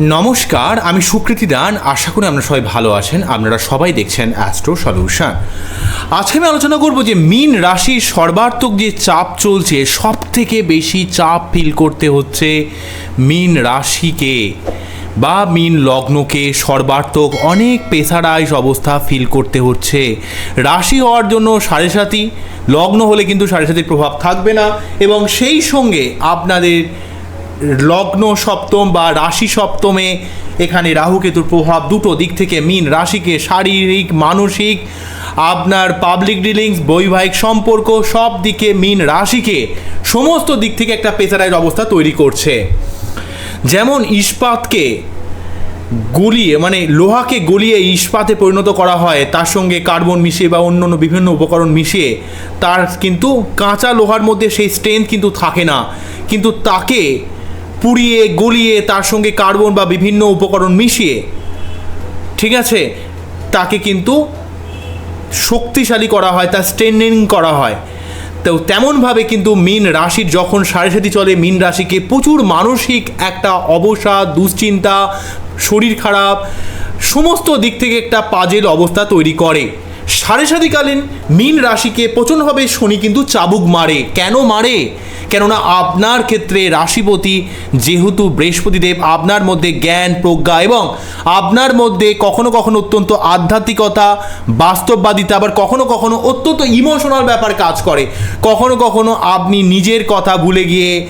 নমস্কার, আমি সুকৃতি দান। আশা করি আপনারা সবাই ভালো আছেন। আপনারা সবাই দেখছেন অ্যাস্ট্রো সলিউশন আজকে আমি আলোচনা করব যে মিন রাশির সর্বাত্মক যে চাপ চলছে সব থেকে বেশি চাপ ফিল করতে হচ্ছে মিন রাশিকে বা মিন লগ্নকে। সর্বাত্মক অনেক পেশারাইজ অবস্থা ফিল করতে হচ্ছে। রাশি হওয়ার জন্য সাড়ে সাথী লগ্ন হলে কিন্তু সাড়ে সাথীর প্রভাব থাকবে না। এবং সেই সঙ্গে আপনাদের লগ্ন সপ্তম বা রাশি সপ্তমে এখানে রাহু কেতুর প্রভাব দুটো দিক থেকে, মিন রাশিকে শারীরিক, মানসিক, আপনার পাবলিক ডিলিংস বৈবাহিক সম্পর্ক, সব দিকে মিন রাশিকে সমস্ত দিক থেকে একটা প্রেসারাইজ অবস্থা তৈরি করছে। যেমন ইস্পাতকে গলিয়ে মানে লোহাকে গলিয়ে ইস্পাতে পরিণত করা হয়, তার সঙ্গে কার্বন মিশিয়ে বা অন্য অন্য বিভিন্ন উপকরণ মিশিয়ে, তার কিন্তু কাঁচা লোহার মধ্যে সেই স্ট্রেংথ কিন্তু থাকে না। কিন্তু তাকে পুড়িয়ে, গলিয়ে, তার সঙ্গে কার্বন বা বিভিন্ন উপকরণ মিশিয়ে, ঠিক আছে? তাকে কিন্তু শক্তিশালী করা হয়, তার স্ট্রেনিং করা হয়। তো তেমনভাবে কিন্তু মিন রাশির যখন সাড়ে চলে, মিন রাশিকে প্রচুর মানসিক একটা অবসাদ, দুশ্চিন্তা, শরীর খারাপ, সমস্ত দিক থেকে একটা পাজেল অবস্থা তৈরি করে। সাড়ে সাথীকালীন মিন রাশিকে প্রচণ্ডভাবে শনি কিন্তু চাবুক মারে। কেন মারে? কেননা আপনার ক্ষেত্রে রাশিপতি যেহেতু বৃহস্পতিদেব, আপনার মধ্যে জ্ঞান, প্রজ্ঞা এবং আপনার মধ্যে কখনো কখনো অত্যন্ত আধ্যাত্মিকতা, বাস্তববাদিতা, আবার কখনো কখনো অত্যন্ত ইমোশনাল ব্যাপার কাজ করে। কখনো কখনো আপনি নিজের কথা ভুলে গিয়ে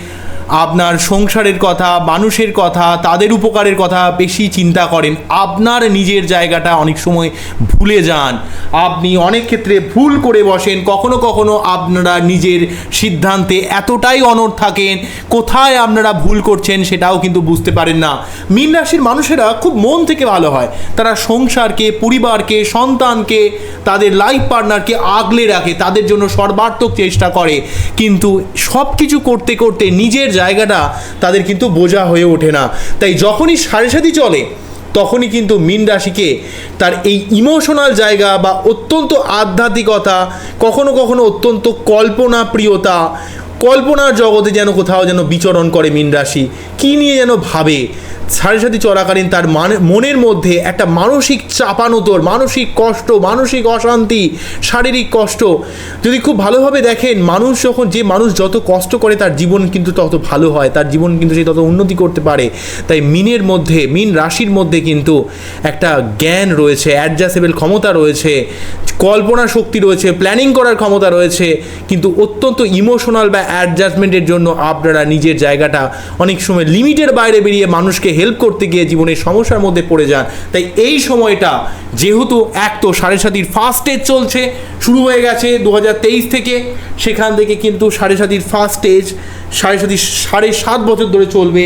আপনার সংসারের কথা, মানুষের কথা, তাদের উপকারের কথা বেশি চিন্তা করেন। আপনার নিজের জায়গাটা অনেক সময় ভুলে যান। আপনি অনেক ক্ষেত্রে ভুল করে বসেন, কখনো কখনো আপনারা নিজের সিদ্ধান্তে এতটাই অনড় থাকেন, কোথায় আপনারা ভুল করছেন সেটাও কিন্তু বুঝতে পারেন না। মীন রাশির মানুষেরা খুব মন থেকে ভালো হয়। তারা সংসারকে, পরিবারকে, সন্তানকে, তাদের লাইফ পার্টনারকে আগলে রাখে, তাদের জন্য সর্বাত্মক চেষ্টা করে। কিন্তু সব কিছু করতে করতে নিজের জায়গাটা তাদের কিন্তু বোঝা হয়ে ওঠে না। তাই যখনই সাড়ে সাথী চলে, তখনই কিন্তু মিন রাশিকে তার এই ইমোশনাল জায়গা বা অত্যন্ত আধ্যাত্মিকতা, কখনো কখনো অত্যন্ত কল্পনা প্রিয়তা কল্পনার জগতে যেন কোথাও যেন বিচরণ করে মীন রাশি, কী নিয়ে যেন ভাবে? সাড়ে সাথী চলাকালীন তার মানে মনের মধ্যে একটা মানসিক চাপানোতর, মানসিক কষ্ট, মানসিক অশান্তি, শারীরিক কষ্ট। যদি খুব ভালোভাবে দেখেন, মানুষ যখন, যে মানুষ যত কষ্ট করে তার জীবন কিন্তু তত ভালো হয়, তার জীবন কিন্তু সে তত উন্নতি করতে পারে। তাই মিনের মধ্যে, মিন রাশির মধ্যে কিন্তু একটা জ্ঞান রয়েছে অ্যাডজাস্টেবল ক্ষমতা রয়েছে, কল্পনা শক্তি রয়েছে প্ল্যানিং করার ক্ষমতা রয়েছে, কিন্তু অত্যন্ত ইমোশনাল বা অ্যাডজাস্টমেন্টের জন্য আপনারা নিজের জায়গাটা অনেক সময় লিমিটের বাইরে বেরিয়ে মানুষকে হেল্প করতে গিয়ে জীবনের সমস্যার মধ্যে পড়ে যান। তাই এই সময়টা যেহেতু এক তো সাড়ে সাতির ফার্স্ট স্টেজ চলছে, শুরু হয়ে গেছে দু হাজার তেইশ থেকে। সেখান থেকে কিন্তু সাড়ে সাতির ফার্স্ট স্টেজ সাড়ে সাতির সাড়ে সাত বছর ধরে চলবে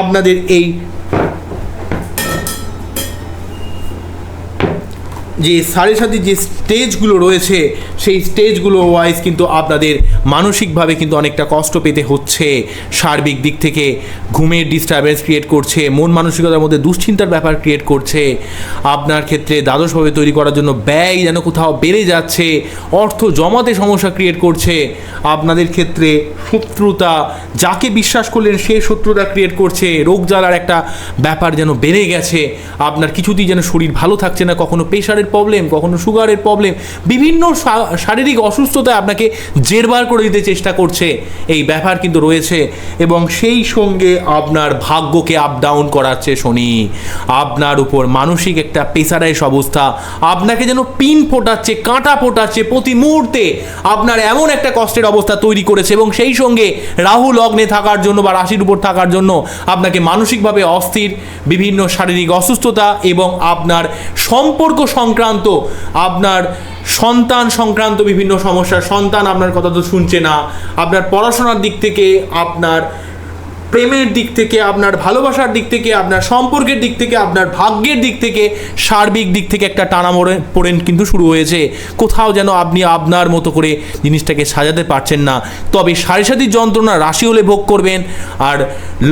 আপনাদের এই যে সাড়ে সাথে যে স্টেজগুলো রয়েছে, সেই স্টেজগুলো ওয়াইজ কিন্তু আপনাদের মানসিকভাবে কিন্তু অনেকটা কষ্ট পেতে হচ্ছে। সার্বিক দিক থেকে ঘুমের ডিস্টারবেন্স ক্রিয়েট করছে, মন মানসিকতার মধ্যে দুশ্চিন্তার ব্যাপার ক্রিয়েট করছে। আপনার ক্ষেত্রে দ্বাদশভাবে তৈরি করার জন্য ব্যয় যেন কোথাও বেড়ে যাচ্ছে, অর্থ জমাতে সমস্যা ক্রিয়েট করছে। আপনাদের ক্ষেত্রে শত্রুতা, যাকে বিশ্বাস করলেন সে শত্রুতা ক্রিয়েট করছে, রোগ জ্বালার একটা ব্যাপার যেন বেড়ে গেছে। আপনার কিছুতেই যেন শরীর ভালো থাকছে না, কখনো প্রেশারের প্রবলেম কখনো সুগারের প্রবলেম বিভিন্ন শারীরিক অসুস্থতায় আপনাকে জেরবার করে দিতে চেষ্টা করছে। এই ব্যাপার কিন্তু রয়েছে এবং সেই সঙ্গে আপনার ভাগ্যকে আপ ডাউন করাচ্ছে শনি। আপনার উপর মানসিক একটা প্রেসারাইজ অবস্থা, আপনাকে যেন পিন ফোটাচ্ছে, কাঁটা ফোটাচ্ছে প্রতি মুহূর্তে আপনার এমন একটা কষ্টের অবস্থা তৈরি করেছে এবং সেই সঙ্গে রাহু লগ্নে থাকার জন্য বা রাশির উপর থাকার জন্য আপনাকে মানসিকভাবে অস্থির, বিভিন্ন শারীরিক অসুস্থতা এবং আপনার সম্পর্ক সংক্রান্ত আপনার সন্তান সংক্রান্ত বিভিন্ন সমস্যা সন্তান আপনার কথা তো শুনছে না। আপনার পড়াশোনার দিক থেকে আপনার প্রেমের দিক থেকে, আপনার ভালোবাসার দিক থেকে, আপনার সম্পর্কের দিক থেকে, আপনার ভাগ্যের দিক থেকে, সার্বিক দিক থেকে একটা টানা মোড়ে পড়েন কিন্তু শুরু হয়েছে। কোথাও যেন আপনি আপনার মতো করে জিনিসটাকে সাজাতে পারছেন না। তবে সাড়ে যন্ত্রণা রাশি হলে ভোগ করবেন, আর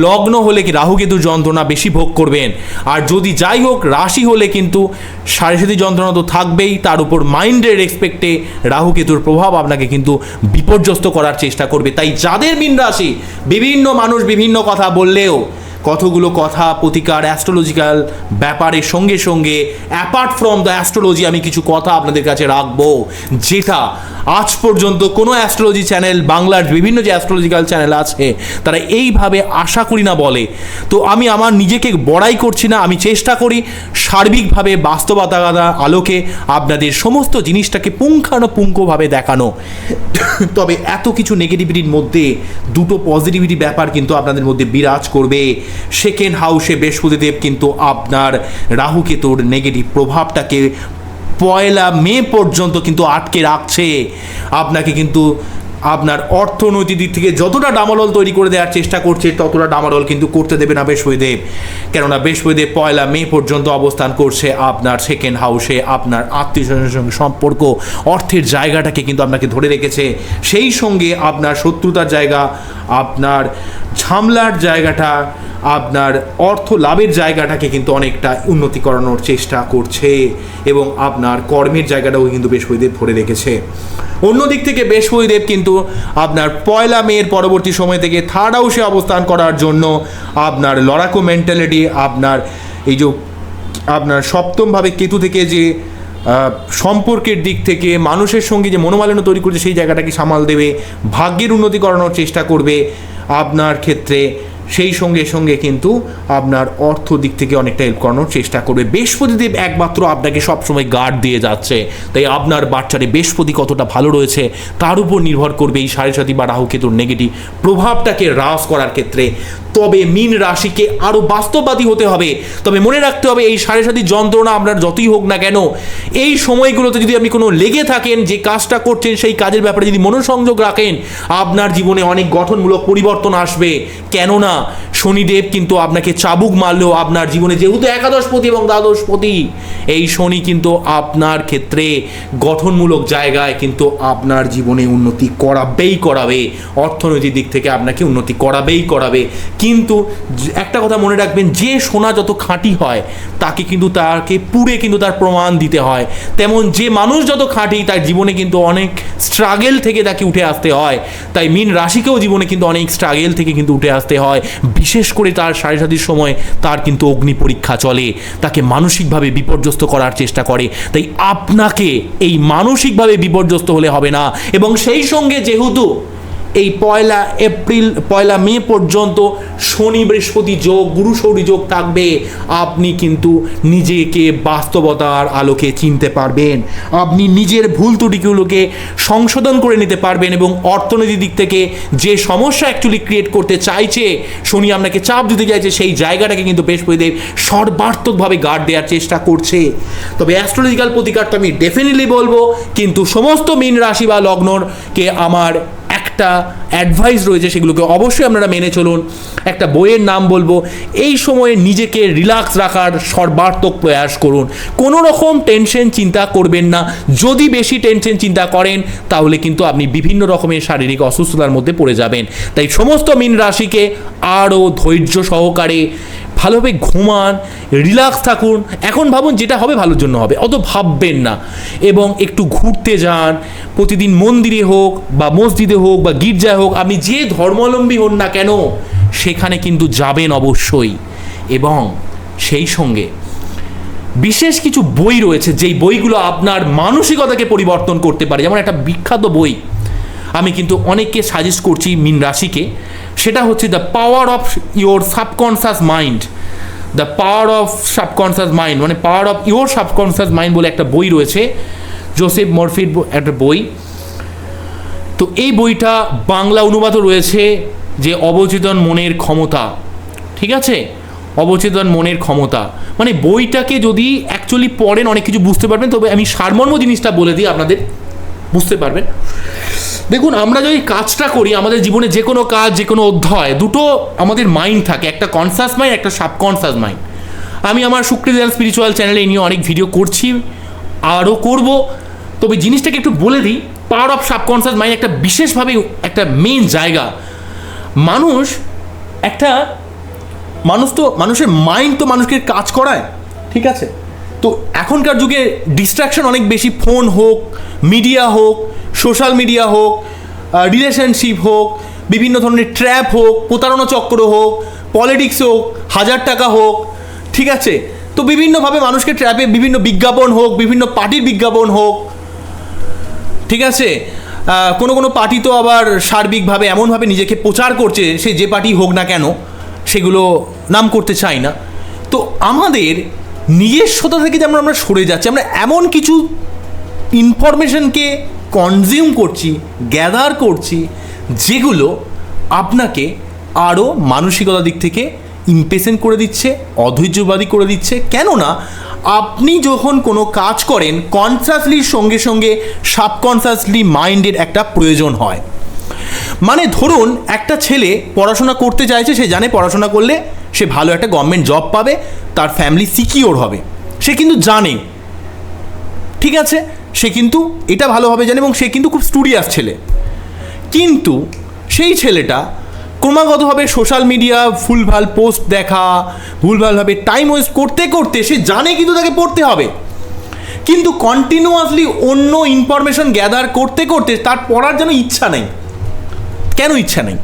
লগ্ন হলে কি রাহু কেতুর যন্ত্রণা বেশি ভোগ করবেন? আর যদি যাই হোক, রাশি হলে কিন্তু সাড়ে যন্ত্রণা তো থাকবেই, তার উপর মাইন্ডের রেসপেক্টে রাহু কেতুর প্রভাব আপনাকে কিন্তু বিপর্যস্ত করার চেষ্টা করবে। তাই যাদের মিন রাশি, বিভিন্ন মানুষ বিভিন্ন কথা বললেও কতগুলো কথা, প্রতিকার অ্যাস্ট্রোলজিক্যাল ব্যাপারের সঙ্গে সঙ্গে অ্যাপার্ট ফ্রম দ্য অ্যাস্ট্রোলজি আমি কিছু কথা আপনাদের কাছে রাখব। যেটা আজ পর্যন্ত কোনো অ্যাস্ট্রোলজি চ্যানেল বাংলার বিভিন্ন যে অ্যাস্ট্রোলজিক্যাল চ্যানেল আছে, তারা এইভাবে আশা করি না বলে। তো আমি আমার নিজেকে বড়াই করছি না, আমি চেষ্টা করি সার্বিকভাবে বাস্তবতার আলোকে আপনাদের সমস্ত জিনিসটাকে পুঙ্খানুপুঙ্খভাবে দেখানো। তবে এত কিছু নেগেটিভিটির মধ্যে দুটো পজিটিভিটি ব্যাপার কিন্তু আপনাদের মধ্যে বিরাজ করবে। সেকেন্ড হাউসে বৃহস্পতিদেব কিন্তু আপনার রাহুকেতুর নেগেটিভ প্রভাবটাকে পয়লা মে পর্যন্ত কিন্তু আটকে রাখছে। আপনাকে কিন্তু আপনার অর্থনৈতিক দিক থেকে যতটা ডামাডোল তৈরি করে দেওয়ার চেষ্টা করছে, ততটা ডামাডোল কিন্তু করতে দেবে না বৃহস্পতিদেব। কেননা বৃহস্পতিদেব পয়লা মে পর্যন্ত অবস্থান করছে আপনার সেকেন্ড হাউসে আপনার আত্মীয় সঙ্গে সম্পর্ক, অর্থের জায়গাটাকে কিন্তু আপনাকে ধরে রেখেছে। সেই সঙ্গে আপনার শত্রুতার জায়গা, আপনার ঝামলার জায়গাটা, আপনার অর্থ লাভের জায়গাটাকে কিন্তু অনেকটা উন্নতি করানোর চেষ্টা করছে এবং আপনার কর্মের জায়গাটাও কিন্তু বৃহস্পতিদেব ধরে রেখেছে। অন্যদিক থেকে বৃহস্পতিদেব কিন্তু আপনার পয়লা মেয়ের পরবর্তী সময় থেকে থার্ড হাউসে অবস্থান করার জন্য আপনার লড়াকু মেন্টালিটি আপনার এই যে আপনার সপ্তমভাবে কেতু থেকে যে সম্পর্কের দিক থেকে মানুষের সঙ্গে যে মনোমালিন্য তৈরি করছে, সেই জায়গাটাকে সামাল দেবে, ভাগ্যের উন্নতি করানোর চেষ্টা করবে। আপনার ক্ষেত্রে সেই সঙ্গে সঙ্গে কিন্তু আপনার অর্থ দিক থেকে অনেকটা হেল্প করানোর চেষ্টা করবে। বৃহস্পতিদেব একমাত্র আপনাকে সবসময় গার্ড দিয়ে যাচ্ছে। তাই আপনার বাচ্চারে বৃহস্পতি কতটা ভালো রয়েছে, তার উপর নির্ভর করবে এই সাড়ে সাতি বা রাহুকেতুর নেগেটিভ প্রভাবটাকে হ্রাস করার ক্ষেত্রে। তবে মিন রাশিকে আরও বাস্তববাদী হতে হবে। তবে মনে রাখতে হবে, এই সাড়ে সাতি যন্ত্রণা আপনার যতই হোক না কেন, এই সময়গুলোতে যদি আপনি কোনো লেগে থাকেন, যে কাজটা করছেন, সেই কাজের ব্যাপারে যদি মনোসংযোগ রাখেন, আপনার জীবনে অনেক গঠনমূলক পরিবর্তন আসবে। কেননা শনিদেব কিন্তু আপনাকে চাবুক মারলেও আপনার জীবনে যেহেতু একাদশপতি এবং দ্বাদশপতি, এই শনি কিন্তু আপনার ক্ষেত্রে গঠনমূলক জায়গায় কিন্তু আপনার জীবনে উন্নতি করাবেই করাবে, অর্থনৈতিক দিক থেকে আপনাকে উন্নতি করাবেই করাবে। কিন্তু একটা কথা মনে রাখবেন, যে সোনা যত খাঁটি হয়, তাকে কিন্তু তাকে পুড়ে কিন্তু তার প্রমাণ দিতে হয়। তেমন যে মানুষ যত খাঁটি, তার জীবনে কিন্তু অনেক স্ট্রাগেল থেকে তাকে উঠে আসতে হয়। তাই মিন রাশিকেও জীবনে কিন্তু অনেক স্ট্রাগেল থেকে কিন্তু উঠে আসতে হয়। বিশেষ করে তার সাড়ে সময় তার কিন্তু অগ্নি পরীক্ষা চলে, তাকে মানসিকভাবে বিপর্যস্ত করার চেষ্টা করে, তাই আপনাকে এই মানসিকভাবে বিপর্যস্ত হলে হবে না। এবং সেই সঙ্গে যেহেতু এই পয়লা এপ্রিল, পয়লা মে পর্যন্ত শনি বৃহস্পতি যোগ, গুরু শৌরী যোগ থাকবে। আপনি কিন্তু নিজেকে বাস্তবতার আলোকে চিনতে পারবেন। আপনি নিজের ভুল ত্রুটিগুলোকে সংশোধন করে নিতে পারবেন এবং অর্থনৈতিক দিক থেকে যে সমস্যা অ্যাকচুয়ালি ক্রিয়েট করতে চাইছে, শনি আপনাকে চাপ দিতে চাইছে, সেই জায়গাটাকে কিন্তু বৃহস্পতিদেব সর্বার্থকভাবে গার্ড দেওয়ার চেষ্টা করছে। তবে অ্যাস্ট্রোলজিক্যাল প্রতিকারটা আমি ডেফিনেটলি বলব, কিন্তু সমস্ত মীন রাশি বা লগ্নকে আমার একটা অ্যাডভাইস রয়েছে সেগুলোকে অবশ্যই আপনারা মেনে চলুন। একটা বইয়ের নাম বলব, এই সময়ে নিজেকে রিল্যাক্স রাখার সর্বাত্মক প্রয়াস করুন। কোনো রকম টেনশন চিন্তা করবেন না। যদি বেশি টেনশন চিন্তা করেন, তাহলে কিন্তু আপনি বিভিন্ন রকমের শারীরিক অসুস্থতার মধ্যে পড়ে যাবেন। তাই সমস্ত মীন রাশিকে আরও ধৈর্য সহকারে ভালোভাবে ঘুমান রিল্যাক্স থাকুন। এখন ভাবুন যেটা হবে ভালোর জন্য হবে, অত ভাববেন না। এবং একটু ঘুরতে যান, প্রতিদিন মন্দিরে হোক বা মসজিদে হোক বা গির্জায় হোক, আপনি যে ধর্মাবলম্বী হন না কেন, সেখানে কিন্তু যাবেন অবশ্যই। এবং সেই সঙ্গে বিশেষ কিছু বই রয়েছে, যেই বইগুলো আপনার মানসিকতাকে পরিবর্তন করতে পারে। যেমন একটা বিখ্যাত বই, আমি কিন্তু অনেককে সাজেস্ট করছি মিন রাশিকে। সেটা হচ্ছে the power of your subconscious mind the power of subconscious mind মানে power of your subconscious mind বলে একটা বই রয়েছে জোসেফ মরফির একটা বই। তো এই বইটা বাংলা অনুবাদও রয়েছে যে অবচেতন মনের ক্ষমতা, ঠিক আছে? অবচেতন মনের ক্ষমতা। মানে বইটাকে যদি অ্যাকচুয়ালি পড়েন, অনেক কিছু বুঝতে পারবেন, তবে আমি সারমর্ম জিনিসটা বলে দিই, আপনাদের বুঝতে পারবেন। দেখুন, আমরা যদি কাজটা করি, আমাদের জীবনে যে কোনো কাজ, যে কোনো অধ্যায়, দুটো আমাদের মাইন্ড থাকে, একটা কনসাস মাইন্ড একটা সাবকনসাস মাইন্ড আমি আমার সুকৃতিদান স্পিরিচুয়াল চ্যানেলে নিয়ে অনেক ভিডিও করছি, আরও করব। তবে জিনিসটাকে একটু বলে দিই পাওয়ার অফ সাবকনসাস মাইন্ড একটা বিশেষভাবে একটা মেন জায়গা। মানুষ একটা, মানুষ তো, মানুষের মাইন্ড তো মানুষকে কাজ করায়, ঠিক আছে? তো এখনকার যুগে ডিস্ট্রাকশন অনেক বেশি। ফোন হোক মিডিয়া হোক সোশ্যাল মিডিয়া হোক রিলেশনশিপ হোক, বিভিন্ন ধরনের ট্র্যাপ হোক, প্রতারণা চক্র হোক পলিটিক্স হোক, হাজার টাকা হোক, ঠিক আছে? তো বিভিন্নভাবে মানুষকে ট্র্যাপে বিভিন্ন বিজ্ঞাপন হোক, বিভিন্ন পার্টির বিজ্ঞাপন হোক, ঠিক আছে? কোনো কোনো পার্টি তো আবার সার্বিকভাবে এমনভাবে নিজেকে প্রচার করছে, সে যে পার্টি হোক না কেন, সেগুলো নাম করতে চায় না। তো আমাদের নিজস্বতা থেকে যেমন আমরা সরে যাচ্ছি, আমরা এমন কিছু ইনফরমেশনকে কনজিউম করছি গ্যাদার করছি, যেগুলো আপনাকে আরও মানসিকতা দিক থেকে ইমপেশেন্ট করে দিচ্ছে, অধৈর্যবাদী করে দিচ্ছে। কেননা, আপনি যখন কোনো কাজ করেন কনসাসলির সঙ্গে সঙ্গে সাবকনসাসলি মাইন্ডের একটা প্রয়োজন হয়। মানে ধরুন একটা ছেলে পড়াশোনা করতে চাইছে, সে জানে পড়াশোনা করলে সে ভালো একটা গভর্নমেন্ট জব পাবে, তার ফ্যামিলি সিকিওর হবে। সে কিন্তু জানে। ঠিক আছে? সে কিন্তু এটা ভালোভাবে জানে এবং সে কিন্তু খুব স্টুডিয়াস ছেলে। কিন্তু সেই ছেলেটা ক্রমাগতভাবে সোশ্যাল মিডিয়া ভুলভাল পোস্ট দেখা, ভুলভালভাবে টাইম ওয়েস্ট করতে করতে সে জানে কিন্তু তাকে পড়তে হবে। কিন্তু কন্টিনিউয়াসলি অন্য ইনফরমেশন গ্যাদার করতে করতে তার পড়ার যেন ইচ্ছা নেই। কেন ইচ্ছা নেই?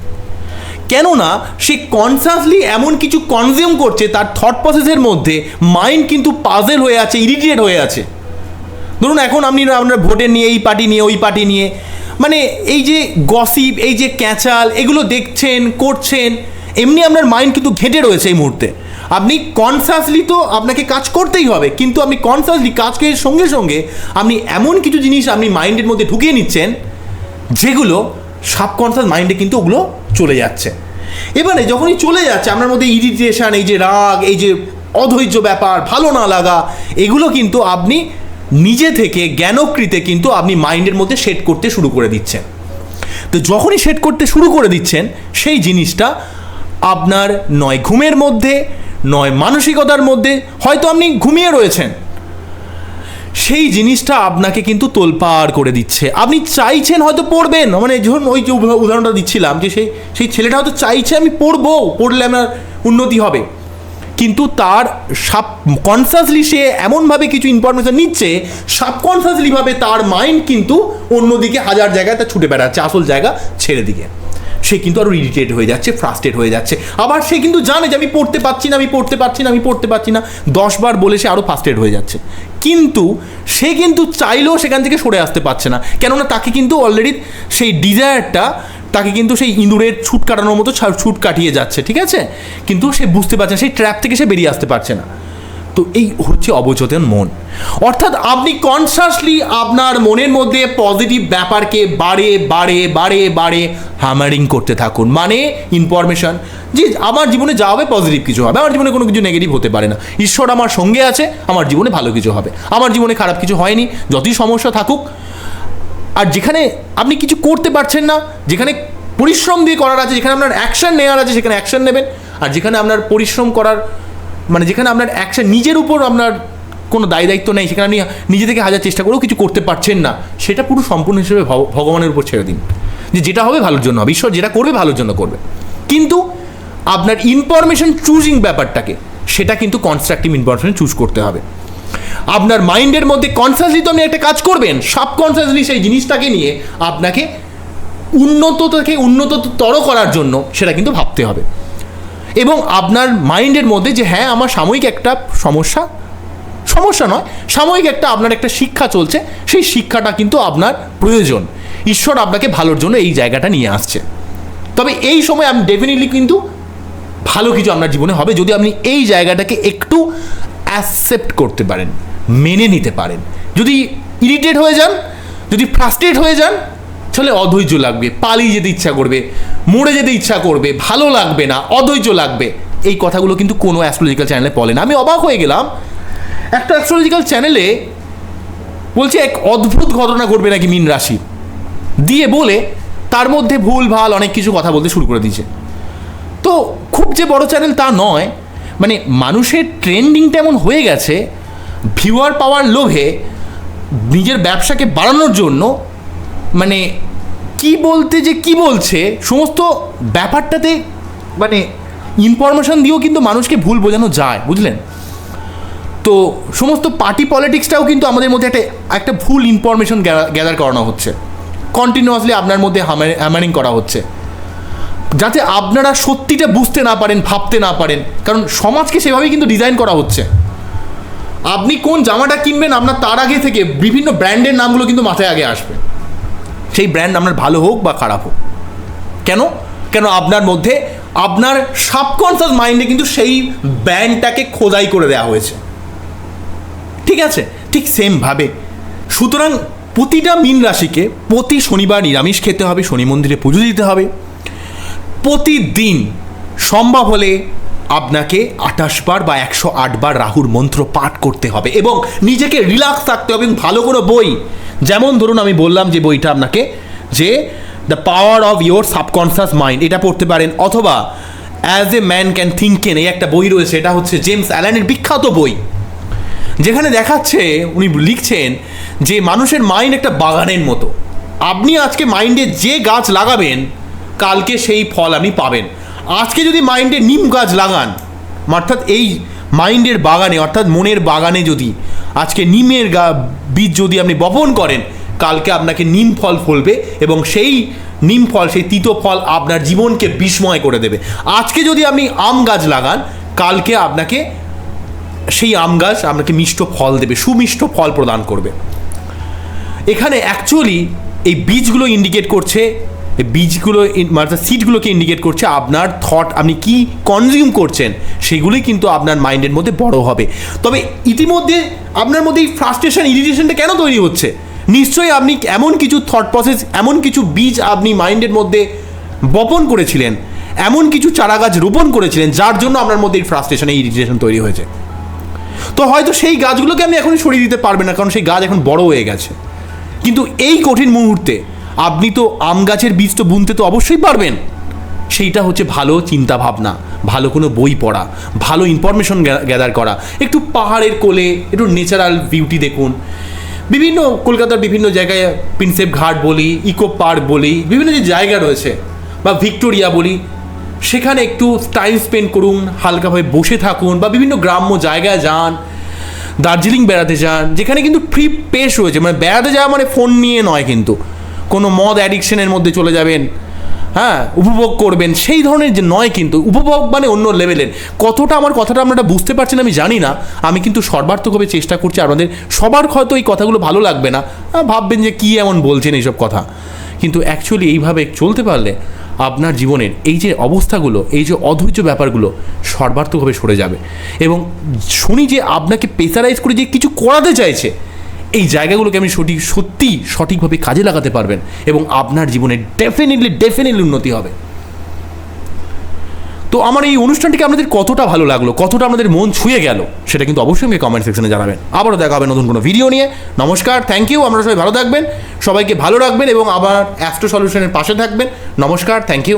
কেননা সে কনসাসলি এমন কিছু কনজিউম করছে, তার থট প্রসেসের মধ্যে মাইন্ড কিন্তু পাজেল হয়ে আছে ইরিটেট হয়ে আছে। ধরুন এখন আপনি আপনার ভোটের নিয়ে, এই পার্টি নিয়ে, ওই পার্টি নিয়ে মানে এই যে গসিপ এই যে ক্যাঁচাল, এগুলো দেখছেন, করছেন, এমনি আপনার মাইন্ড কিন্তু ঘেঁটে রয়েছে এই মুহূর্তে। আপনি কনসাসলি তো আপনাকে কাজ করতেই হবে, কিন্তু আপনি কনসাসলি কাজকে সঙ্গে সঙ্গে আপনি এমন কিছু জিনিস আপনি মাইন্ডের মধ্যে ঢুকিয়ে নিচ্ছেন, যেগুলো সাবকনসাস মাইন্ডে কিন্তু ওগুলো চলে যাচ্ছে। এবারে যখনই চলে যাচ্ছে, আপনার মধ্যে ইরিটেশন এই যে রাগ, এই যে অধৈর্য ব্যাপার, ভালো না লাগা, এগুলো কিন্তু আপনি নিজে থেকে, জ্ঞানকৃতে কিন্তু আপনি মাইন্ডের মধ্যে সেট করতে শুরু করে দিচ্ছেন। তো যখনই সেট করতে শুরু করে দিচ্ছেন, সেই জিনিসটা আপনার নয় ঘুমের মধ্যে, নয় মানসিকতার মধ্যে, হয়তো আপনি ঘুমিয়ে রয়েছেন সেই জিনিসটা আপনাকে কিন্তু তোলপাড় করে দিচ্ছে। আপনি চাইছেন হয়তো পড়বেন। মানে যখন ওই যে উদাহরণটা দিচ্ছিলাম যে সেই সেই ছেলেটা হয়তো চাইছে আমি পড়ব, পড়লে আমার উন্নতি হবে। কিন্তু তার সাব কনসাসলি সে এমনভাবে কিছু ইনফরমেশন নিচ্ছে সাবকনসাসলিভাবে তার মাইন্ড কিন্তু অন্যদিকে হাজার জায়গায় তার ছুটে বেড়াচ্ছে, আসল জায়গা ছেড়ে দিকে। সে কিন্তু আরও ইরিটেট হয়ে যাচ্ছে ফ্রাস্টেড হয়ে যাচ্ছে। আবার সে কিন্তু জানে যে আমি পড়তে পারছি না, আমি পড়তে পারছি না, আমি পড়তে পারছি না। দশবার বলে সে আরও ফ্রাস্ট্রেট হয়ে যাচ্ছে। কিন্তু সে কিন্তু চাইলেও সেখান থেকে সরে আসতে পারছে না। কেননা তাকে কিন্তু অলরেডি সেই ডিজায়ারটা তাকে কিন্তু সেই ইঁদুরের ছুট কাটানোর মতো ছুট কাটিয়ে যাচ্ছে, ঠিক আছে? কিন্তু সে বুঝতে পারছে না, সেই ট্র্যাপ থেকে সে বেরিয়ে আসতে পারছে না। তো এই হচ্ছে অবচেতন মন। অর্থাৎ আপনি কনসাসলি আপনার মনের মধ্যে পজিটিভ ব্যাপারকে বাড়ে বাড়ে বাড়ে বাড়ে হ্যামারিং করতে থাকুন। মানে ইনফরমেশন যে আমার জীবনে যা হবে পজিটিভ কিছু হবে। আমার জীবনে কোনো কিছু নেগেটিভ হতে পারে না। ঈশ্বর আমার সঙ্গে আছে, আমার জীবনে ভালো কিছু হবে। আমার জীবনে খারাপ কিছু হয়নি, যতই সমস্যা থাকুক। আর যেখানে আপনি কিছু করতে পারছেন না, যেখানে পরিশ্রম দিয়ে করার আছে, যেখানে আপনার অ্যাকশন নেওয়ার আছে, সেখানে অ্যাকশন নেবেন। আর যেখানে আপনার পরিশ্রম করার মানে যেখানে আপনার অ্যাকশন নিজের উপর আপনার কোনো দায় দায়িত্ব নেই, সেখানে আপনি নিজে থেকে হাজার চেষ্টা করেও কিছু করতে পারছেন না, সেটা পুরো সম্পূর্ণ হিসেবে ভগ- ভগবানের উপর ছেড়ে দিন। যে যেটা হবে ভালোর জন্য হবে, ঈশ্বর যেটা করবে ভালোর জন্য করবে। কিন্তু আপনার ইনফরমেশন চুজিং ব্যাপারটাকে, সেটা কিন্তু কনস্ট্রাকটিভ ইনফরমেশন চুজ করতে হবে। আপনার মাইন্ডের মধ্যে কনসাসলি তো আপনি একটা কাজ করবেন সাবকনসাসলি সেই জিনিসটাকে নিয়ে আপনাকে উন্নত থেকে উন্নততর করার জন্য সেটা কিন্তু ভাবতে হবে। এবং আপনার মাইন্ডের মধ্যে যে হ্যাঁ আমার সাময়িক একটা সমস্যা সমস্যা নয়, সাময়িক একটা আপনার একটা শিক্ষা চলছে, সেই শিক্ষাটা কিন্তু আপনার প্রয়োজন। ঈশ্বর আপনাকে ভালোর জন্য এই জায়গাটা নিয়ে আসছে। তবে এই সময় আপনি ডেফিনেটলি কিন্তু ভালো কিছু আপনার জীবনে হবে যদি আপনি এই জায়গাটাকে একটু অ্যাকসেপ্ট করতে পারেন, মেনে নিতে পারেন। যদি ইরিটেট হয়ে যান, যদি ফ্রাস্ট্রেট হয়ে যান তাহলে অধৈর্য লাগবে, পালিয়ে যেতে ইচ্ছা করবে, মরে যেতে ইচ্ছা করবে, ভালো লাগবে না, অধৈর্য লাগবে। এই কথাগুলো কিন্তু কোনো অ্যাস্ট্রোলজিক্যাল চ্যানেলে বলে না। আমি অবাক হয়ে গেলাম। একটা অ্যাস্ট্রোলজিক্যাল চ্যানেলে বলছে, এক অদ্ভুত ঘটনা ঘটবে নাকি মিন রাশি? দিয়ে বলে, তার মধ্যে ভুল, ভালো, অনেক কিছু কথা বলতে শুরু করে দিয়েছে। তো খুব যে বড় চ্যানেল তা নয় মানে মানুষের ট্রেন্ডিংটা এমন হয়ে গেছে ভিউয়ার পাওয়ার লোভে নিজের ব্যবসাকে বাড়ানোর জন্য মানে কি বলতে যে কি বলছে, সমস্ত ব্যাপারটাতে মানে ইনফরমেশন দিয়েও কিন্তু মানুষকে ভুল বোঝানো যায়, বুঝলেন? তো সমস্ত পার্টি পলিটিক্সটাও কিন্তু আমাদের মধ্যে একটা একটা ভুল ইনফরমেশন গ্যাদার করানো হচ্ছে। কন্টিনিউয়াসলি আপনার মধ্যে হ্যামারিং করা হচ্ছে। যাতে আপনারা সত্যিটা বুঝতে না পারেন, ভাবতে না পারেন। কারণ সমাজকে সেভাবেই কিন্তু ডিজাইন করা হচ্ছে। আপনি কোন জামাটা কিনবেন, আপনার তার আগে থেকে বিভিন্ন ব্র্যান্ডের নামগুলো কিন্তু মাথায় আগে আসবে। সেই ব্র্যান্ড আপনার ভালো হোক বা খারাপ হোক। কেন? কেন আপনার মধ্যে, আপনার সাবকনসিয়াস মাইন্ডে কিন্তু সেই ব্র্যান্ডটাকে খোদাই করে দেওয়া হয়েছে। ঠিক আছে? ঠিক সেমভাবে সুতরাং প্রতিটা মীন রাশিকে প্রতি শনিবার নিরামিষ খেতে হবে, শনি মন্দিরে পুজো দিতে হবে। প্রতিদিন সম্ভব হলে আপনাকে আঠাশ বার বা একশো আট বার রাহুর মন্ত্র পাঠ করতে হবে এবং নিজেকে রিল্যাক্স থাকতে হবে এবং ভালো কোনো বই, যেমন ধরুন আমি বললাম যে বইটা আপনাকে যে the power of your subconscious mind এটা পড়তে পারেন, অথবা as a man can thinketh এই একটা বই রয়েছে, এটা হচ্ছে জেমস অ্যালানের বিখ্যাত বই, যেখানে দেখাচ্ছে, উনি লিখছেন যে মানুষের মাইন্ড একটা বাগানের মতো। আপনি আজকে মাইন্ডে যে গাছ লাগাবেন, কালকে সেই ফল আপনি পাবেন। আজকে যদি মাইন্ডে নিম গাছ লাগান, অর্থাৎ এই মাইন্ডের বাগানে, অর্থাৎ মনের বাগানে যদি আজকে নিমের গা, বীজ যদি আপনি বপন করেন, কালকে আপনাকে নিম ফল ফলবে এবং সেই নিম ফল, সেই তিতো ফল আপনার জীবনকে বিস্ময় করে দেবে। আজকে যদি আপনি আম গাছ লাগান, কালকে আপনাকে সেই আম গাছ আপনাকে মিষ্ট ফল দেবে, সুমিষ্ট ফল প্রদান করবে। এখানে অ্যাকচুয়ালি এই বীজগুলো ইন্ডিকেট করছে বীজগুলো মানে সিটগুলোকে ইন্ডিকেট করছে, আপনার থট আপনি কি কনজিউম করছেন, সেগুলোই কিন্তু আপনার মাইন্ডের মধ্যে বড় হবে। তবে ইতিমধ্যে আপনার মধ্যে এই ফ্রাস্ট্রেশন ইরিটেশনটা কেন তৈরি হচ্ছে? নিশ্চয়ই আপনি এমন কিছু থট প্রসেস এমন কিছু বীজ আপনি মাইন্ডের মধ্যে বপন করেছিলেন, এমন কিছু চারা গাছ রোপণ করেছিলেন, যার জন্য আপনার মধ্যে এই ফ্রাস্ট্রেশন এই ইরিটেশন তৈরি হয়েছে। তো হয়তো সেই গাছগুলোকে আপনি এখনই সরিয়ে দিতে পারবেন না, কারণ সেই গাছ এখন বড় হয়ে গেছে। কিন্তু এই কঠিন মুহূর্তে আপনি তো আম গাছের বীজ তো বুনতে তো অবশ্যই পারবেন। সেইটা হচ্ছে ভালো চিন্তা ভাবনা ভালো কোনো বই পড়া, ভালো ইনফরমেশন গ্যাদার করা। একটু পাহাড়ের কোলে, একটু ন্যাচারাল বিউটি দেখুন। বিভিন্ন কলকাতার বিভিন্ন জায়গায় প্রিন্সেপ ঘাট বলি ইকো পার্ক বলি, বিভিন্ন যে জায়গা রয়েছে, বা ভিক্টোরিয়া বলি, সেখানে একটু টাইম স্পেন্ড করুন হালকাভাবে বসে থাকুন, বা বিভিন্ন গ্রাম্য জায়গায় যান, দার্জিলিং বেড়াতে যান, যেখানে কিন্তু ফ্রি পেশ রয়েছে। মানে বেড়াতে যাওয়া মানে ফোন নিয়ে নয় কিন্তু। কোনো মদ অ্যাডিকশনের মধ্যে চলে যাবেন হ্যাঁ উপভোগ করবেন, সেই ধরনের যে নয় কিন্তু, উপভোগ মানে অন্য লেভেলের। কতটা আমার কথাটা আপনারা বুঝতে পারছেন আমি জানি না, আমি কিন্তু সর্বার্থকভাবে চেষ্টা করছি আপনাদের, সবার হয়তো এই কথাগুলো ভালো লাগবে না ভাববেন যে কী এমন বলছেন এইসব কথা। কিন্তু অ্যাকচুয়ালি এইভাবে চলতে পারলে আপনার জীবনের এই যে অবস্থাগুলো, এই যে অধৈর্য ব্যাপারগুলো সর্বার্থকভাবে সরে যাবে। এবং শুনি যে আপনাকে প্রেসারাইজ করে যে কিছু করাতে চাইছে এই জায়গাগুলোকে আপনি সঠিক, সত্যি সঠিকভাবে কাজে লাগাতে পারবেন এবং আপনার জীবনে ডেফিনেটলি ডেফিনেটলি উন্নতি হবে। তো আমার এই অনুষ্ঠানটিকে আপনাদের কতটা ভালো লাগল, কতটা আপনাদের মন ছুঁয়ে গেল, সেটা কিন্তু অবশ্যই আমাকে কমেন্ট সেকশনে জানাবেন। আবারও দেখা হবে নতুন কোনো ভিডিও নিয়ে। নমস্কার থ্যাংক ইউ আপনারা সবাই ভালো থাকবেন, সবাইকে ভালো রাখবেন এবং আবার অ্যাস্ট্রো সলিউশনের পাশে থাকবেন। নমস্কার থ্যাংক ইউ